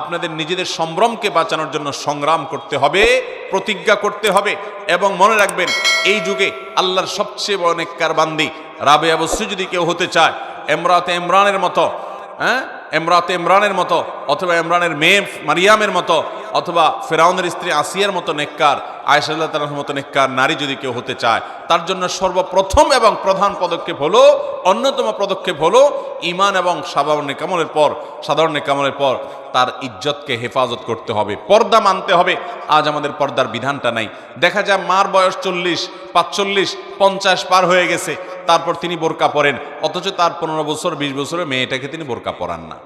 আপনাদের নিজেদের সম্ভ্রমকে বাঁচানোর জন্য সংগ্রাম করতে হবে, প্রতিজ্ঞা করতে হবে এবং মনে রাখবেন, এই যুগে আল্লাহর সবচেয়ে বড় নেককার বান্দি রাবে অবশ্যই যদি কেউ হতে চায়, এমরাতে ইমরানের মতো হ্যাঁ? এমরাতে ইমরানের মতো অথবা ইমরানের মেয়ে মারিয়ামের মতো অথবা ফেরাউনের স্ত্রী আসিয়ার মতো নেককার আয়সাল্লাহ মতো নেককার নারী যদি কেউ হতে চায়, তার জন্য সর্বপ্রথম এবং প্রধান পদক্ষেপ হলো, অন্যতম পদক্ষেপ হলো ইমান এবং সাধারণ কামলের পর, সাধারণ কামলের পর তার ইজ্জতকে হেফাজত করতে হবে। পর্দা মানতে হবে। আজ আমাদের পর্দার বিধানটা নাই। দেখা যায় মার বয়স চল্লিশ, পাঁচচল্লিশ, পঞ্চাশ পার হয়ে গেছে। তারপর তিনি বোরকা পরেন। অথচ তার পনেরো বছর, বিশ বছরের মেয়েটাকে তিনি বোরকা পরান না।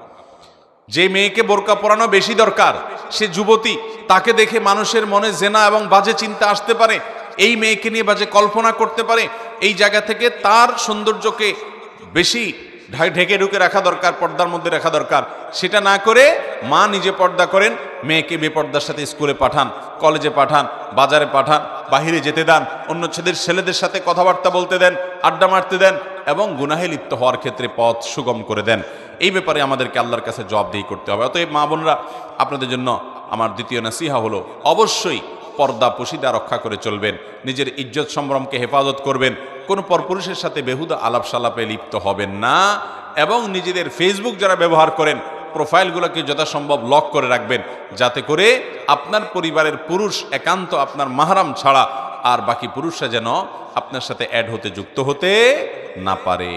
যে মেয়েকে বোরকা পরানো বেশি দরকার, সে যুবতী, তাকে দেখে মানুষের মনে জেনা এবং বাজে চিন্তা আসতে পারে। এই মেয়েকে নিয়ে বাজে কল্পনা করতে পারে। এই জায়গা থেকে তার সৌন্দর্যকে বেশি ঢেকে ঢুকে রাখা দরকার, পর্দার মধ্যে রাখা দরকার। সেটা না করে মা নিজে পর্দা করেন, মেয়েকে বেপর্দার সাথে স্কুলে পাঠান, কলেজে পাঠান, বাজারে পাঠান, বাহিরে যেতে দেন, অন্য ছেলেদের ছেলেদের সাথে কথাবার্তা বলতে দেন, আড্ডা মারতে দেন এবং গুনাহে লিপ্ত হওয়ার ক্ষেত্রে পথ সুগম করে দেন। এই ব্যাপারে আমাদেরকে আল্লাহর কাছে জবাবদিহি করতে হবে। অতএব মা বোনরা, আপনাদের জন্য আমার দ্বিতীয় নাসিহা হলো, অবশ্যই পর্দা পুশিদা রক্ষা করে চলবেন, নিজের ইজ্জত সম্ভ্রমকে হেফাজত করবেন, কোনো পরপুরুষের সাথে বেহুদা আলাপ সালাপে লিপ্ত হবেন না এবং নিজেদের ফেসবুক যারা ব্যবহার করেন, প্রোফাইলগুলোকে যথাসম্ভব লক করে রাখবেন, যাতে করে আপনার পরিবারের পুরুষ একান্ত আপনার মাহারাম ছাড়া আর বাকি পুরুষরা যেন আপনার সাথে অ্যাড হতে যুক্ত হতে না পারে।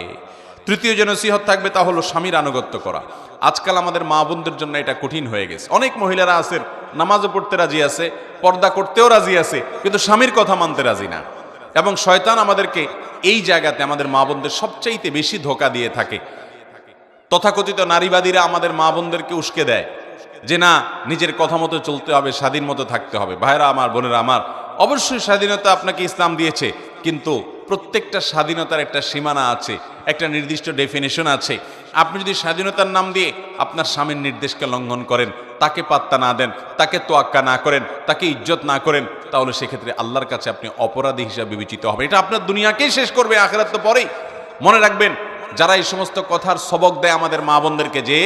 তৃতীয় যে নসিহত থাকবে তা হলো স্বামীর আনুগত্য করা। আজকাল আমাদের মা বোনদের জন্য এটা কঠিন হয়ে গেছে। অনেক মহিলারা আছেন নামাজও পড়তে রাজি আছে, পর্দা করতেও রাজি আছে, কিন্তু স্বামীর কথা মানতে রাজি না। এবং শয়তান আমাদেরকে এই জায়গাতে আমাদের মা বোনদের সবচাইতে বেশি ধোকা দিয়ে থাকে। তথাকথিত নারীবাদীরা আমাদের মা বোনদেরকে উস্কে দেয় যে, না, নিজের কথা মতো চলতে হবে, স্বাধীন মতো থাকতে হবে। ভাইরা আমার, বোনেরা আমার, অবশ্যই স্বাধীনতা আপনাকে ইসলাম দিয়েছে, কিন্তু প্রত্যেকটা স্বাধীনতার একটা সীমানা আছে, একটা নির্দিষ্ট ডেফিনেশন আছে। আপনি যদি স্বাধীনতার নাম দিয়ে আপনার স্বামীর নির্দেশকে লঙ্ঘন করেন, তাকে পাত্তা না দেন, তাকে তোয়াক্কা না করেন, তাকে ইজ্জত না করেন, তাহলে সেক্ষেত্রে আল্লাহর কাছে আপনি অপরাধী হিসাবে বিবেচিত হবে এটা আপনার দুনিয়াকেই শেষ করবে, আখেরাত তো পরেই। মনে রাখবেন, যারা এই সমস্ত কথার সবক দেয় আমাদের মা বোনদেরকে যে,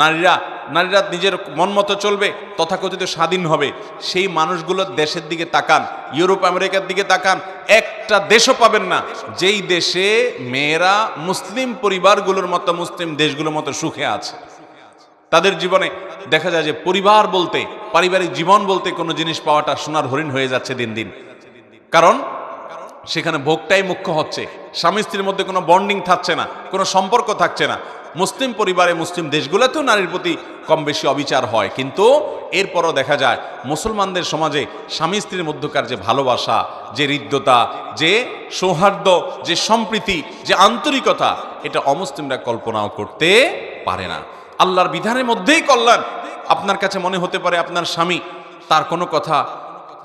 নারীরা নারীরা নিজের মন মতো চলবে, তথাকথিত স্বাধীন হবে। সেই মানুষগুলোর দেশের দিকে তাকান, ইউরোপ, আমেরিকার দিকে তাকান, একটা দেশও পাবেন না। যেই দেশে মেয়েরা মুসলিম পরিবারগুলোর মতো, মুসলিম দেশগুলোর মতো সুখে আছে। তাদের জীবনে দেখা যায় যে পরিবার বলতে, পারিবারিক জীবন বলতে কোনো জিনিস পাওয়াটা সোনার হরিণ হয়ে যাচ্ছে দিন দিন। কারণ সেখানে ভোগটাই মুখ্য হচ্ছে। স্বামী স্ত্রীর মধ্যে কোনো বন্ডিং থাকছে না, কোনো সম্পর্ক থাকছে না। মুসলিম পরিবারে মুসলিম দেশগুলোতেও নারীর প্রতি কম বেশি অবিচার হয়। কিন্তু এরপরও দেখা যায়, মুসলমানদের সমাজে স্বামী স্ত্রীর মধ্যকার যে ভালোবাসা, যে হৃদ্যতা, যে সৌহার্দ্য, যে সম্প্রীতি, যে আন্তরিকতা, এটা অমুসলিমরা কল্পনাও করতে পারে না। আল্লাহর বিধানের মধ্যেই কল্যাণ। আপনার কাছে মনে হতে পারে আপনার স্বামী, তার কোনো কথা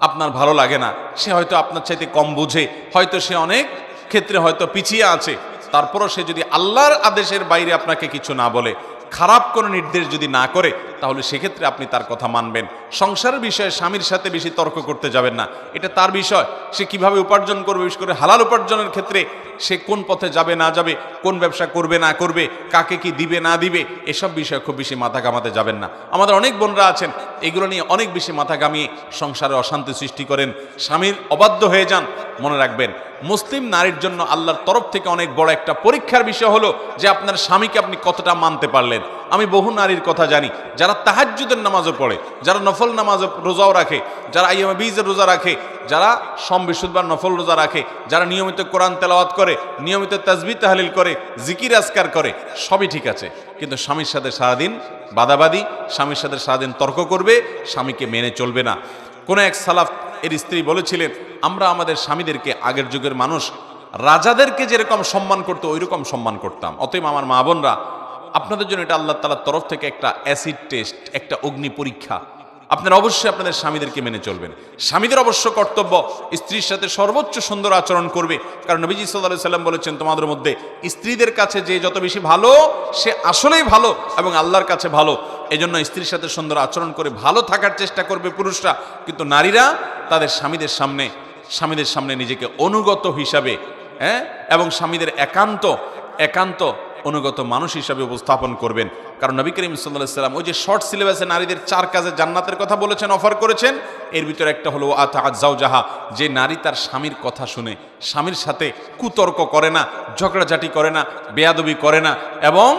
আপনার ভালো লাগে না। সে হয়তো আপনার চাইতে কম বুঝে, হয়তো সে অনেক ক্ষেত্রে হয়তো পিছিয়ে আছে। তারপরও সে যদি আল্লাহর আদেশের বাইরে আপনাকে কিছু না বলে খারাপ কোনো নির্দেশ যদি না করে, তাহলে সেক্ষেত্রে আপনি তার কথা মানবেন। সংসারের বিষয়ে স্বামীর সাথে বেশি তর্ক করতে যাবেন না। এটা তার বিষয়। সে কীভাবে উপার্জন করবে, বিশেষ করে হালাল উপার্জনের ক্ষেত্রে সে কোন পথে যাবে, না যাবে, কোন ব্যবসা করবে, না করবে, কাকে কি দিবে, না দিবে, এসব বিষয়ে খুব বেশি মাথা ঘামাতে যাবেন না। আমাদের অনেক বোনরা আছেন, এগুলো নিয়ে অনেক বেশি মাথা ঘামিয়ে সংসারে অশান্তি সৃষ্টি করেন। স্বামীর অবাধ্য হয়ে যান, মনে রাখবেন। মুসলিম নারীর জন্য আল্লাহর তরফ থেকে অনেক বড় একটা পরীক্ষার বিষয় হলো যে আপনার স্বামীকে আপনি কতটা মানতে পারলেন। আমি বহু নারীর কথা জানি। যারা তাহাজ্জুদের নামাজও পড়ে, যারা নফল নামাজ রোজাও রাখে, যারা আইয়ামা বীজের রোজা রাখে, যারা সম বিশুদ্ধবার নফল রোজা রাখে, যারা নিয়মিত কোরআন তেলাওয়াত করে, নিয়মিত তাজবি তাহলিল করে, জিকির আজকার করে, সবই ঠিক আছে। কিন্তু স্বামীর সাথে সারাদিন বাদাবাদি, স্বামীর সাথে সারাদিন তর্ক করবে, স্বামীকে মেনে চলবে না। কোনো এক সালাফ এর স্ত্রী বলেছিলেন, আমরা আমাদের স্বামীদেরকে আগের যুগের মানুষ, রাজাদেরকে যেরকম সম্মান করতো ওই রকম সম্মান করতাম। অতএব আমার মা বোনরা আপনাদের জন্য এটা আল্লাহ তালার তরফ থেকে একটা অ্যাসিড টেস্ট, একটা অগ্নি পরীক্ষা। আপনারা অবশ্যই আপনাদের স্বামীদেরকে মেনে চলবেন। স্বামীদের অবশ্য কর্তব্য, স্ত্রীর সাথে সর্বোচ্চ সুন্দর আচরণ করবে। কারণ নবীজি সাল্লাহ সাল্লাম বলেছেন, তোমাদের মধ্যে স্ত্রীদের কাছে যে যত বেশি ভালো, সে আসলেই ভালো এবং আল্লাহর কাছে ভালো। এই জন্য স্ত্রীর সাথে সুন্দর আচরণ করে ভালো থাকার চেষ্টা করবে পুরুষরা। কিন্তু নারীরা তাদের স্বামীদের সামনে স্বামীদের সামনে নিজেকে অনুগত হিসাবে হ্যাঁ? এবং স্বামীদের একান্ত একান্ত অনুগত মানুষ হিসাবে উপস্থাপন করবেন। কারণ নবী করিম সাল্লাহ সাল্লাম ওই যে শর্ট সিলেবাসে নারীদের চার কাজে জান্নাতের কথা বলেছেন অফার করেছেন। এর ভিতরে একটা হলো আজাউ জাহা যে নারী তার স্বামীর কথা শুনে, স্বামীর সাথে কুতর্ক করে না, ঝগড়াঝাটি করে না, বেয়াদবি করে না এবং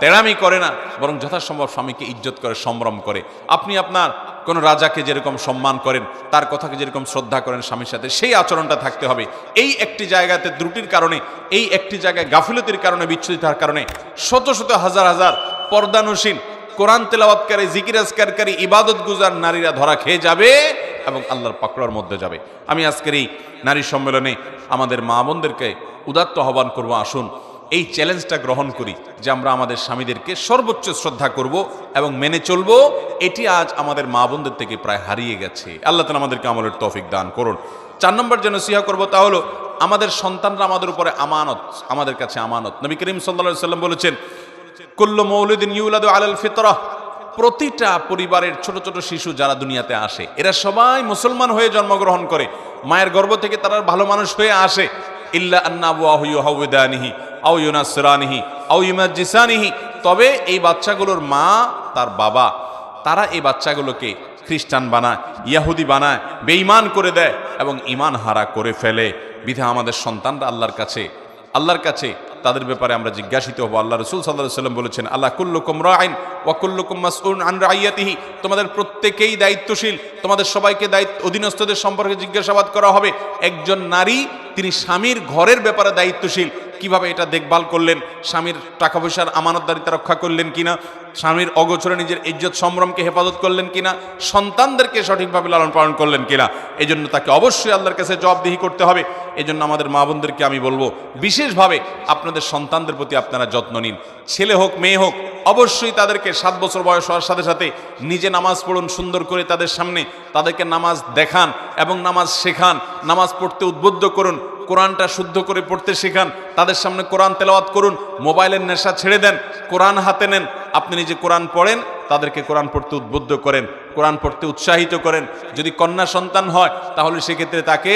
তেড়ামি করে না, বরং যথাসম্ভব স্বামীকে ইজ্জত করে, সম্ভ্রম করে। আপনি আপনার কোন রাজাকে যেরকম সম্মান করেন, তার কথাকে যেরকম শ্রদ্ধা করেন স্বামীর সাথে, সেই আচরণটা থাকতে হবে। এই একটি জায়গাতে ত্রুটির কারণে, এই একটি জায়গায় গাফিলতির কারণে বিচ্ছুরিত হওয়ার কারণে শত শত হাজার হাজার পর্দানুসীন, কোরআন তেলাওয়াতকারী জিকিরাজকারী ইবাদত গুজার নারীরা ধরা খেয়ে যাবে এবং আল্লাহর পাকড়ার মধ্যে যাবে। আমি আজকের এই নারী সম্মেলনে আমাদের মা বোনদেরকে উদাত্ত আহ্বান করব, আসুন। এই চ্যালেঞ্জটা গ্রহণ করি, যে আমরা আমাদের স্বামীদেরকে সর্বোচ্চ শ্রদ্ধা করব এবং মেনে চলব। এটি আজ আমাদের মা বোনদের থেকে প্রায় হারিয়ে গেছে। আল্লাহ তালা আমাদেরকে আমলের তৌফিক দান করুন। চার নম্বর যেন সিহা করব তা হলো, আমাদের সন্তানরা আমাদের উপরে আমানত, আমাদের কাছে আমানত। নবী করিম সাল্লা সাল্লাম বলেছেন, কুল্লু মৌলুদ্দিন ইউলাদু আলাল ফিতরাহ প্রতিটা পরিবারের ছোট ছোট শিশু যারা দুনিয়াতে আসে, এরা সবাই মুসলমান হয়ে জন্মগ্রহণ করে। মায়ের গর্ভ থেকে তারা ভালো মানুষ হয়ে আসে। ইল্লা আন্না আবুয়াহু ইউহাউদানিহি আও ইউনাসরানিহি আও ইউমাজ্জিসানিহি। তবে এই বাচ্চাগুলোর মা, তার বাবা, তারা এই বাচ্চাগুলোকে খ্রিস্টান বানায়, ইয়াহুদি বানায়, বেঈমান করে দেয় এবং ইমান হারা করে ফেলে। বিধা আমাদের সন্তানরা আল্লাহর কাছে আল্লাহর কাছে তাদের ব্যাপারে আমরা জিজ্ঞাসিত হব। আল্লাহ রসুল সাল্লাহ সাল্লাম বলেছেন, আল্লাহ কুল্লুকুম রাইন ওয়াকুল্লুকুম মাসউন আন রাইয়াতিহি। তোমাদের প্রত্যেকেই দায়িত্বশীল। তোমাদের সবাইকে দায়িত্ব, অধীনস্থদের সম্পর্কে জিজ্ঞাসাবাদ করা হবে। একজন নারী, তিনি স্বামীর ঘরের ব্যাপারে দায়িত্বশীল। কীভাবে এটা দেখভাল করলেন? স্বামীর টাকা পয়সার আমানতদারিতা রক্ষা করলেন কিনা? স্বামীর অগোচরে নিজের ইজ্জত সম্ভ্রমকে হেফাজত করলেন কিনা? সন্তানদেরকে সঠিকভাবে লালন পালন করলেন কিনা? এই জন্য তাকে অবশ্যই আল্লাহর কাছে জবাবদিহি করতে হবে। এই জন্য আমাদের মা বোনদেরকে আমি বলব, বিশেষভাবে আপনাদের সন্তানদের প্রতি আপনারা যত্ন নিন। ছেলে হোক, মেয়ে হোক, অবশ্যই তাদেরকে সাত বছর বয়স হওয়ার সাথে সাথে নিজে নামাজ পড়ুন, সুন্দর করে তাদের সামনে তাদেরকে নামাজ দেখান এবং নামাজ শেখান, নামাজ পড়তে উদ্বুদ্ধ করুন। কোরআনটা শুদ্ধ করে পড়তে শেখান, তাদের সামনে কোরআন তেলাওয়াত করুন, মোবাইলের নেশা ছেড়ে দেন, কোরআন হাতে নেন, আপনি নিজে কোরআন পড়েন, তাদেরকে কোরআন পড়তে উদ্বুদ্ধ করেন, কোরআন পড়তে উৎসাহিত করেন। যদি কন্যা সন্তান হয়, তাহলে সেক্ষেত্রে তাকে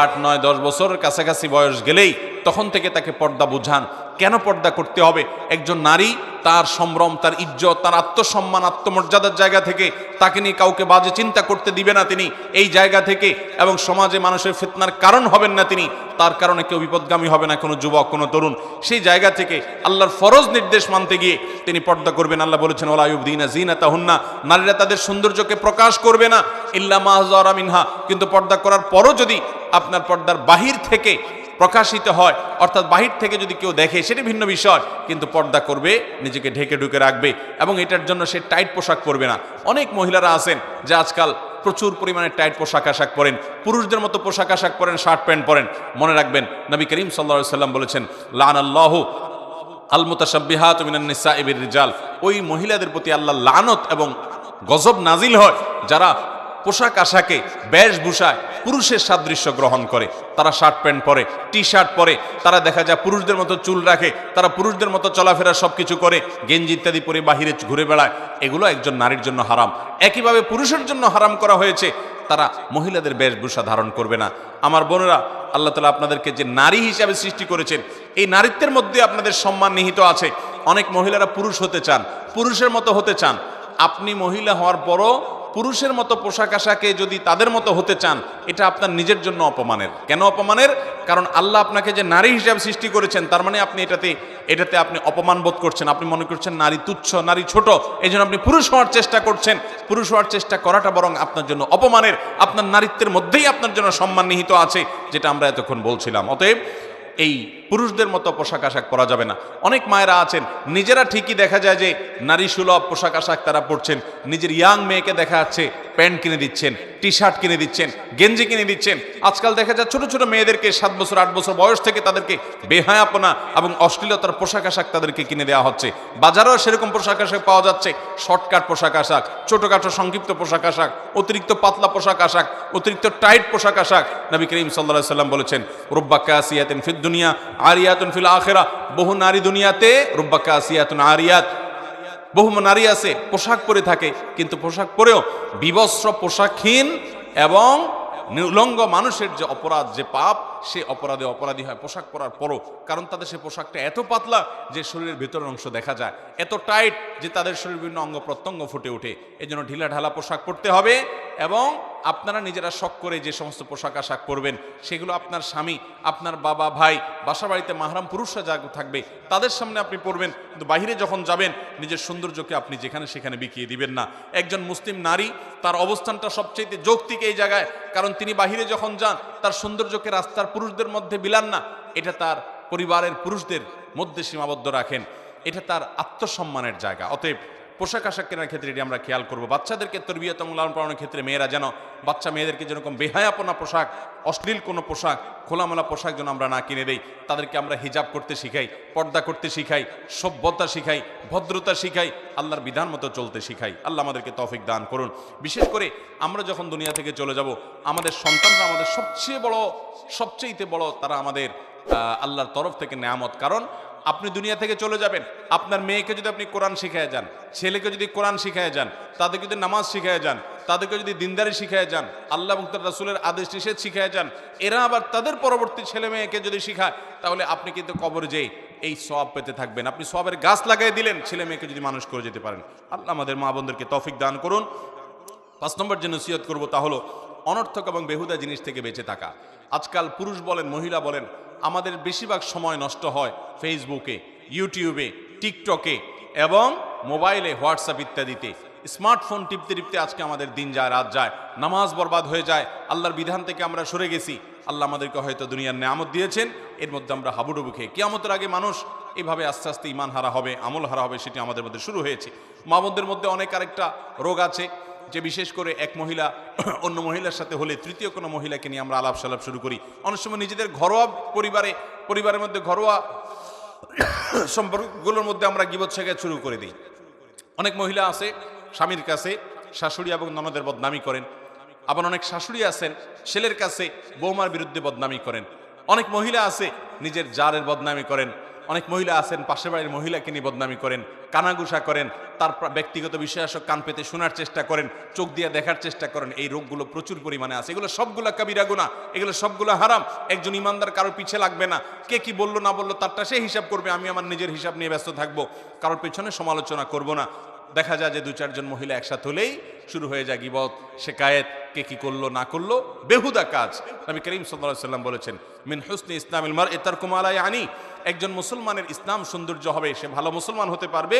আট, নয়, দশ বছর কাছাকাছি বয়স গেলেই তখন থেকে তাকে পর্দা বুঝান কেন পর্দা করতে হবে? একজন নারী, তার সম্ভ্রম, তার ইজ্জত, তার আত্মসম্মান, আত্মমর্যাদার জায়গা থেকে তাকে নিয়ে কাউকে বাজে চিন্তা করতে দিবে না তিনি। এই জায়গা থেকে এবং সমাজে মানুষের ফিতনার কারণ হবেন না তিনি। তার কারণে কেউ বিপদগামী হবে না, কোনো যুবক, কোনো তরুণ। সেই জায়গা থেকে আল্লাহর ফরজ নির্দেশ মানতে গিয়ে তিনি পর্দা করবেন। আল্লাহ বলেছেন ওলাইউদ্দিনা জিনা তাহুন্না নারীরা তাদের সৌন্দর্যকে প্রকাশ করবে না। ইল্লা মাহজারা মিনহা। কিন্তু পর্দা করার পরও যদি আপনার পর্দার বাহির থেকে প্রকাশিত হয়। অর্থাৎ বাহির থেকে যদি কেউ দেখে, সেটি ভিন্ন বিষয়, কিন্তু পর্দা করবে, নিজেকে ঢেকে ঢুকে রাখবে, এবং এটার জন্য সে টাইট পোশাক পরবে না। অনেক মহিলারা আছেন, যে আজকাল প্রচুর পরিমাণে টাইট পোশাক আশাক পরেন, পুরুষদের মতো পোশাক আশাক পরেন, শার্ট প্যান্ট পরেন। মনে রাখবেন, নবী করিম সাল্লা সাল্লাম বলেছেন লান আল্লাহ আল ইবির রিজাল। ওই মহিলাদের প্রতি আল্লাহ লানত এবং গজব নাজিল হয়, যারা পোশাক আশাকে বেশভূষায় পুরুষের সাদৃশ্য গ্রহণ করে। তারা শার্ট প্যান্ট পরে টি শার্ট পরে, তারা দেখা যায় পুরুষদের মতো চুল রাখে, তারা পুরুষদের মতো চলাফেরা সব কিছু করে, গেঞ্জি ইত্যাদি পরে বাহিরে ঘুরে বেড়ায়। এগুলো একজন নারীর জন্য হারাম। একইভাবে পুরুষের জন্য হারাম করা হয়েছে। তারা মহিলাদের বেশভূষা ধারণ করবে না। আমার বোনেরা, আল্লাহ তালা আপনাদেরকে যে নারী হিসাবে সৃষ্টি করেছেন, এই নারীত্বের মধ্যে আপনাদের সম্মান নিহিত আছে। অনেক মহিলারা পুরুষ হতে চান, পুরুষের মতো হতে চান। আপনি মহিলা হওয়ার পরও পুরুষের মতো পোশাক আশাকে যদি তাদের মতো হতে চান, এটা আপনার নিজের জন্য অপমানের। কেন অপমানের? কারণ আল্লাহ আপনাকে যে নারী হিসাবে সৃষ্টি করেছেন, তার মানে আপনি এটাতে এটাতে আপনি অপমান বোধ করছেন। আপনি মনে করছেন নারী তুচ্ছ, নারী ছোট এই জন্য আপনি পুরুষ হওয়ার চেষ্টা করছেন। পুরুষ হওয়ার চেষ্টা করাটা বরং আপনার জন্য অপমানের। আপনার নারীত্বের মধ্যেই আপনার জন্য সম্মান নিহিত আছে, যেটা আমরা এতক্ষণ বলছিলাম। অতএব এই পুরুষদের মতো পোশাক আশাক পরা যাবে না। অনেক মায়েরা আছেন, নিজেরা ঠিকই দেখা যায় যে নারী সুলভ পোশাক আশাক তারা পরছেন, নিজের ইয়াং মেয়েকে দেখা যাচ্ছে প্যান্ট কিনে দিচ্ছেন টি শার্ট কিনে দিচ্ছেন, গেঞ্জি কিনে দিচ্ছেন। আজকাল দেখা যায় ছোট ছোট মেয়েদেরকে সাত বছর, আট বছর বয়স থেকে তাদেরকে বেহায়াপনা এবং অশ্লীলতার পোশাক আশাক তাদেরকে কিনে দেওয়া হচ্ছে। বাজারেও সেরকম পোশাক আশাক পাওয়া যাচ্ছে। শর্টকাট পোশাক আশাক, ছোটোখাটো সংক্ষিপ্ত পোশাক আশাক, অতিরিক্ত পাতলা পোশাক আশাক, অতিরিক্ত টাইট পোশাক আশাক। নবী করিম সাল্লাহ সাল্লাম বলেছেন, রুব্বা কাসিয়াতিন ফিদ দুনিয়া আরিয়াতুন ফিল আখেরা। বহু নারী দুনিয়াতে রুব্বা কাসিয়াতুন আরিয়াত। বহু নারী আছে, পোশাক পরে থাকে, কিন্তু পোশাক পরেও বিবস্ত্র, পোশাকহীন এবং উলঙ্গ মানুষের যে অপরাধ, যে পাপ, সে অপরাধে অপরাধী হয় পোশাক পরার পরও। কারণ তাদের সে পোশাকটা এত পাতলা যে শরীরের ভেতরের অংশ দেখা যায়। এত টাইট যে তাদের শরীর বিভিন্ন অঙ্গ প্রত্যঙ্গ ফুটে ওঠে। এই জন্য ঢিলা ঢালা পোশাক পরতে হবে এবং আপনারা নিজেরা শখ করে যে সমস্ত পোশাক আশাক পরবেন, সেগুলো আপনার স্বামী, আপনার বাবা, ভাই বাসা বাড়িতে মাহরাম পুরুষরা যা থাকবে, তাদের সামনে আপনি পরবেন, কিন্তু বাইরে যখন যাবেন, নিজের সৌন্দর্যকে আপনি যেখানে সেখানে বিকিয়ে দিবেন না। একজন মুসলিম নারী, তার অবস্থানটা সবচেয়ে যৌক্তিক এই জায়গায়, কারণ তিনি বাহিরে যখন যান, তার সৌন্দর্যকে রাস্তার পুরুষদের মধ্যে বিলান না, এটা তার পরিবারের পুরুষদের মধ্যে সীমাবদ্ধ রাখেন। এটা তার আত্মসম্মানের জায়গা, অতএব পোশাক আশাক কেনার ক্ষেত্রে এটি আমরা খেয়াল করব। বাচ্চাদেরকে তরবিয়ত এবং লালন পালনের ক্ষেত্রে মেয়েরা যেন, বাচ্চা মেয়েদেরকে যেরকম বেহায়াপনা পোশাক, অশ্লীল কোনো পোশাক, খোলামেলা পোশাক যেন আমরা না কিনে দেই, তাদেরকে আমরা হিজাব করতে শিখাই, পর্দা করতে শিখাই, সভ্যতা শিখাই, ভদ্রতা শিখাই, আল্লাহর বিধান মতো চলতে শিখাই। আল্লাহ আমাদেরকে তফিক দান করুন। বিশেষ করে আমরা যখন দুনিয়া থেকে চলে যাব, আমাদের সন্তানরা আমাদের সবচেয়ে বড় সবচেয়েতে বড় তারা আমাদের আল্লাহর তরফ থেকে নেয়ামত। কারণ আপনি দুনিয়া থেকে চলে যাবেন। আপনার মেয়েকে যদি আপনি কোরআন শিখায় যান, ছেলেকে যদি কোরআন শিখায় যান, তাদেরকে যদি নামাজ শিখায় যান, তাদেরকে যদি দিনদারি শিখায় যান, আল্লাহ মুক্তার রাসুলের আদেশ নিষেধ শিখায় যান, এরা আবার তাদের পরবর্তী ছেলে মেয়েকে যদি শিখায়, তাহলে আপনি কিন্তু কবর যেয়ে এই সব পেতে থাকবেন। আপনি সবের গাছ লাগাই দিলেন, ছেলে মেয়েকে যদি মানুষ করে যেতে পারেন। আল্লাহ আমাদের মা বোনদেরকে তফিক দান করুন। পাঁচ নম্বর যে নসিহত করব তা হলো, অনর্থক এবং বেহুদা জিনিস থেকে বেঁচে থাকা। আজকাল পুরুষ বলেন, মহিলা বলেন, আমাদের বেশিরভাগ সময় নষ্ট হয় ফেসবুকে ইউটিউবে টিকটকে এবং মোবাইলে হোয়াটসঅ্যাপ ইত্যাদিতে। স্মার্টফোন টিপতে টিপতে আজকে আমাদের দিন যায়, রাত যায়, নামাজ বরবাদ হয়ে যায়, আল্লাহর বিধান থেকে আমরা সরে গেছি। আল্লাহ আমাদেরকে হয়তো দুনিয়ার নেয়ামত দিয়েছেন, এর মধ্যে আমরা হাবুডুবু খেয়ে। কিয়ামতের আগে মানুষ এভাবে আস্তে আস্তে ইমান হারা হবে আমল হারা হবে, সেটি আমাদের মধ্যে শুরু হয়েছে। মা মধ্যে অনেক আরেকটা রোগ আছে যে বিশেষ করে এক মহিলা, অন্য মহিলার সাথে হলে তৃতীয় কোনো মহিলাকে নিয়ে আমরা আলাপ সালাপ শুরু করি। অনেক সময় নিজেদের ঘরোয়া পরিবারে, পরিবারের মধ্যে ঘরোয়া সম্পর্কগুলোর মধ্যে আমরা গিবত শুরু করে দিই। অনেক মহিলা আছে, স্বামীর কাছে শাশুড়ি এবং ননদের বদনামি করেন। আবার অনেক শাশুড়ি আছেন, ছেলের কাছে বৌমার বিরুদ্ধে বদনামি করেন। অনেক মহিলা আছে, নিজের জারের বদনামি করেন। অনেক মহিলা আছেন, পাশের বাড়ির মহিলাকে নিয়ে বদনামি করেন কানাগুসা করেন, তার ব্যক্তিগত বিষয় আসক কান পেতে শোনার চেষ্টা করেন, চোখ দিয়ে দেখার চেষ্টা করেন, এই রোগগুলো প্রচুর পরিমাণে আছে। এগুলো সবগুলো কাবিরা গুণা এগুলো সবগুলো হারাম, একজন ইমানদার কারোর পিছে লাগবে না, কে কি বলল না বলল তারটা সে হিসাব করবে, আমি আমার নিজের হিসাব নিয়ে ব্যস্ত থাকব, কারোর পেছনে সমালোচনা করব না। দেখা যায় যে দু চারজন মহিলা একসাথে হলেই শুরু হয়ে যায় গিবত, শেকায়েত, কে কি করল, না করল, বেহুদা কাজ। নবী করিম সাল্লাম বলেছেন, মিন হুসনি ইসলামিল মার এতার কুমালাই আনি একজন মুসলমানের ইসলাম সৌন্দর্য হবে, সে ভালো মুসলমান হতে পারবে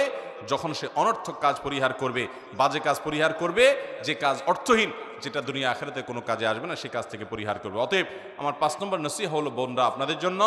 যখন সে অনর্থক কাজ পরিহার করবে, বাজে কাজ পরিহার করবে, যে কাজ অর্থহীন, যেটা দুনিয়া আখেরাতে কোনো কাজে আসবে না, সে কাজ থেকে পরিহার করবে। অতএব আমার পাঁচ নম্বর নসিহা হলো বোনরা, আপনাদের জন্য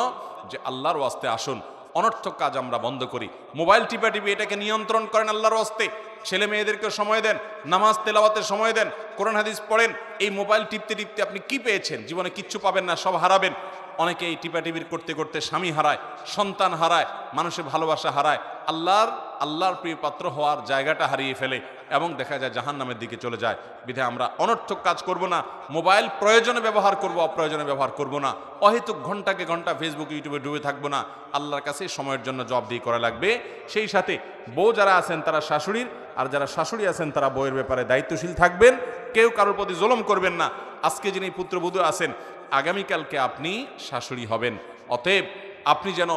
যে আল্লাহর ওয়াস্তে আসুন। অনর্থক কাজ আমরা বন্ধ করি। মোবাইল টিপা টিপি এটাকে নিয়ন্ত্রণ করেন আল্লাহর ওয়াস্তে। ছেলে মেয়েদেরকে সময় দেন, নামাজ তেলাওয়াতে সময় দেন, কোরআন, হাদিস পড়েন, এই মোবাইল টিপতে টিপতে আপনি কি পেয়েছেন? জীবনে কিচ্ছু পাবেন না, সব হারাবেন। অনেকে এই টিপাটিপির করতে করতে স্বামী হারায়, সন্তান হারায়, মানুষের ভালোবাসা হারায়, আল্লাহর আল্লাহর প্রিয় পাত্র হওয়ার জায়গাটা হারিয়ে ফেলে এবং দেখা যায় জাহান নামের দিকে চলে যায়। বিধে আমরা অনর্থক কাজ করব না, মোবাইল প্রয়োজনে ব্যবহার করব, অপ্রয়োজনে ব্যবহার করব না, অহেতুক ঘন্টাকে ঘণ্টা ফেসবুক ইউটিউবে ডুবে থাকব না, আল্লাহর কাছে সময়ের জন্য জব দিয়ে করা লাগবে। সেই সাথে বউ যারা আছেন তারা শাশুড়ির, আর যারা শাশুড়ি আছেন তারা বউয়ের ব্যাপারে দায়িত্বশীল থাকবেন, কেউ কারোর প্রতি জুলুম করবেন না। আজকে যিনি পুত্রবধূ আছেন আগামীকালকে আপনি শাশুড়ি হবেন। অতএব আপনি যেন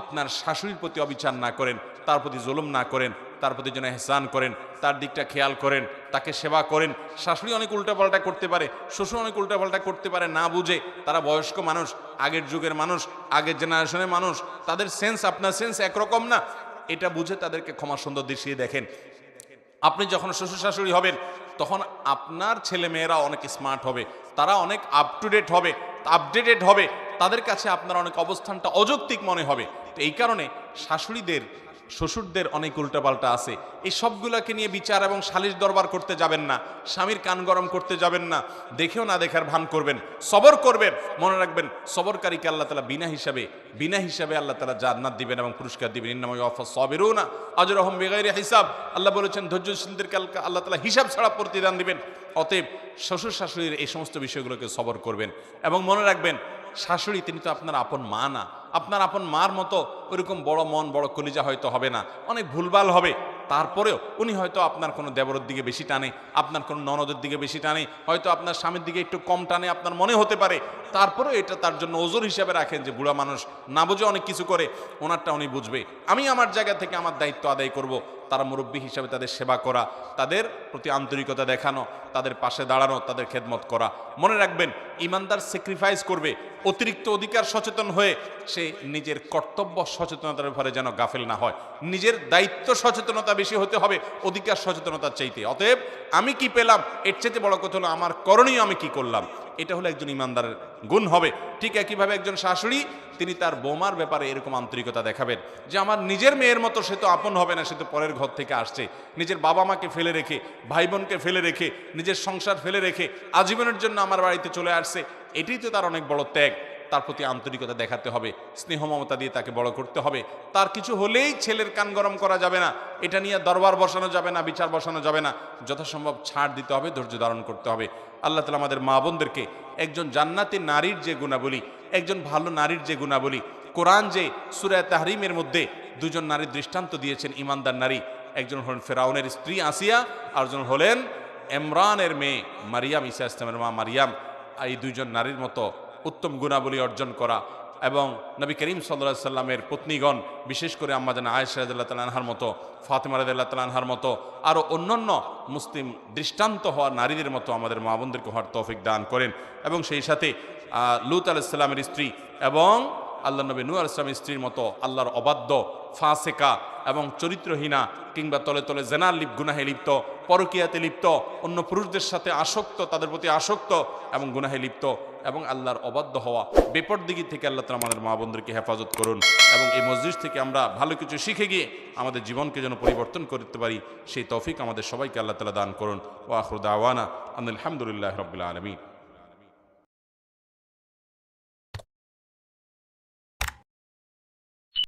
আপনার শাশুড়ির প্রতি অবিচার না করেন, তার প্রতি জুলুম না করেন, তার প্রতি যেন এহসান করেন, তার দিকটা খেয়াল করেন, তাকে সেবা করেন। শাশুড়ি অনেক উল্টাপাল্টা করতে পারে, শ্বশুর অনেক উল্টাপাল্টা করতে পারে, না বুঝে তারা বয়স্ক মানুষ, আগের যুগের মানুষ, আগের জেনারেশনের মানুষ, তাদের সেন্স আপনার সেন্স একরকম না। এটা বুঝে তাদেরকে ক্ষমা সুন্দর দৃষ্টিয়ে দেখেন। আপনি যখন শ্বশুর শাশুড়ি হবেন, তখন আপনার ছেলে মেয়েরা অনেক স্মার্ট হবে। তারা অনেক আপ টু ডেট হবে আপডেটেড হবে। তাদের কাছে আপনার অনেক অবস্থানটা অযৌক্তিক মনে হবে। তো এই কারণে শাশুড়িদের শ্বশুরদের অনেক উল্টাপাল্টা আছে। এই সবগুলোকে নিয়ে বিচার এবং সালিশ দরবার করতে যাবেন না। স্বামীর কান গরম করতে যাবেন না। দেখেও না দেখার ভান করবেন। সবর করবেন। মনে রাখবেন, সবরকারীকে আল্লাহ তালা বিনা হিসাবে বিনা হিসাবে আল্লাহ তালা জান্নাত দিবেন এবং পুরস্কার দিবেন। ইন্নামাই অফা সবেরও না আজর রহম বেগাইরে হিসাব। আল্লাহ বলেছেন ধৈর্যশীলদেরকে আল্লাহ তালা হিসাব ছাড়া প্রতিদান দিবেন। অতএব শ্বশুর শাশুড়ির এই সমস্ত বিষয়গুলোকে সবর করবেন। এবং মনে রাখবেন, শাশুড়ি তিনি তো আপনার আপন মা না। আপনার আপন মার মতো ওইরকম বড় মন, বড় কলিজা হয়তো হবে না। অনেক ভুলভাল হবে। তারপরেও উনি হয়তো আপনার কোনো দেবরের দিকে বেশি টানে, আপনার কোনো ননদের দিকে বেশি টানে, হয়তো আপনার স্বামীর দিকে একটু কম টানে, আপনার মনে হতে পারে। তারপরেও এটা তার জন্য ওজোর হিসাবে রাখেন যে বুড়া মানুষ না বুঝে অনেক কিছু করে, ওনারটা উনি বুঝবে। আমি আমার জায়গা থেকে আমার দায়িত্ব আদায় করব। তারা মুরব্বী হিসাবে তাদের সেবা করা, তাদের প্রতি আন্তরিকতা দেখানো, তাদের পাশে দাঁড়ানো, তাদের খেদমত করা। মনে রাখবেন, ইমানদার স্যাক্রিফাইস করবে, অতিরিক্ত অধিকার সচেতন হয়ে সে নিজের কর্তব্য সচেতনতার ব্যাপারে যেন গাফেল না হয়। নিজের দায়িত্ব সচেতনতা বেশি হতে হবে, অধিকার সচেতনতার চাইতে। অতএব আমি কি পেলাম? এর চাইতে বড় কথা হলো, আমার করণীয় আমি কি করলাম? এটা হলো একজন ইমানদারের গুণ হবে। ঠিক একইভাবে একজন শাশুড়ি, তিনি তার বোমার ব্যাপারে এরকম আন্তরিকতা দেখাবেন যে, আমার নিজের মেয়ের মতো সে তো আপন হবে না, সে তো পরের ঘর থেকে আসছে। নিজের বাবা মাকে ফেলে রেখে ভাই বোনকে ফেলে রেখে, নিজের সংসার ফেলে রেখে, আজীবনের জন্য আমার বাড়িতে চলে আসছে। এটি তো তার অনেক বড় ত্যাগ। তার প্রতি আন্তরিকতা দেখাতে হবে, স্নেহ মমতা দিয়ে তাকে বড় করতে হবে। তার কিছু হলেই ছেলের কান গরম করা যাবে না, এটা নিয়ে দরবার বসানো যাবে না, বিচার বসানো যাবে না, যথাসম্ভব ছাড় দিতে হবে, ধৈর্য ধারণ করতে হবে। আল্লাহ তালা আমাদের মা বোনদেরকে একজন জান্নাতি নারীর যে গুণাবলী, একজন ভালো নারীর যে গুণাবলী, কোরআন যে সুরায় তাহরিমের মধ্যে দুজন নারীর দৃষ্টান্ত দিয়েছেন, ইমানদার নারী, একজন হলেন ফেরাউনের স্ত্রী আসিয়া আর একজন হলেন এমরানের মেয়ে মারিয়াম ইসা ইসলামের মা মারিয়াম, এই দুইজন নারীর মতো উত্তম গুণাবলী অর্জন করা এবং নবী করিম সাল্লা সাল্লামের পত্নীগণ, বিশেষ করে আম্মাজান আয়েশা রাদিল্লাহ তালানহার মতো, ফাতেমা রাদিল্লাহ তালানহার মতো আরও অন্যান্য মুসলিম দৃষ্টান্ত হওয়া নারীদের মতো আমাদের মা বোনদেরকে হওয়ার তৌফিক দান করেন। এবং সেই সাথে লুত আলাইসাল্লামের স্ত্রী এবং আল্লাহ নবী নূ আলাইসলামের স্ত্রীর মতো আল্লাহর অবাধ্য ফাসেকা এবং চরিত্রহীনা কিংবা তলে তলে জেনার লিপ, গুনাহে লিপ্ত, পরকিয়াতে লিপ্ত, অন্য পুরুষদের সাথে আসক্ত, তাদের প্রতি আসক্ত এবং গুনাহে লিপ্ত এবং আল্লাহর অবাধ্য হওয়া। বেপর বেপরদিগি থেকে আল্লাহ তালা আমাদের মা বোনদেরকে হেফাজত করুন এবং এই মসজিদ থেকে আমরা ভালো কিছু শিখে গিয়ে আমাদের জীবনকে যেন পরিবর্তন করতে পারি, সেই তৌফিক আমাদের সবাইকে আল্লাহ তালা দান করুন। ও আখরুদ আওয়ানা আলহামদুলিল্লাহ রবিল্লা আলমী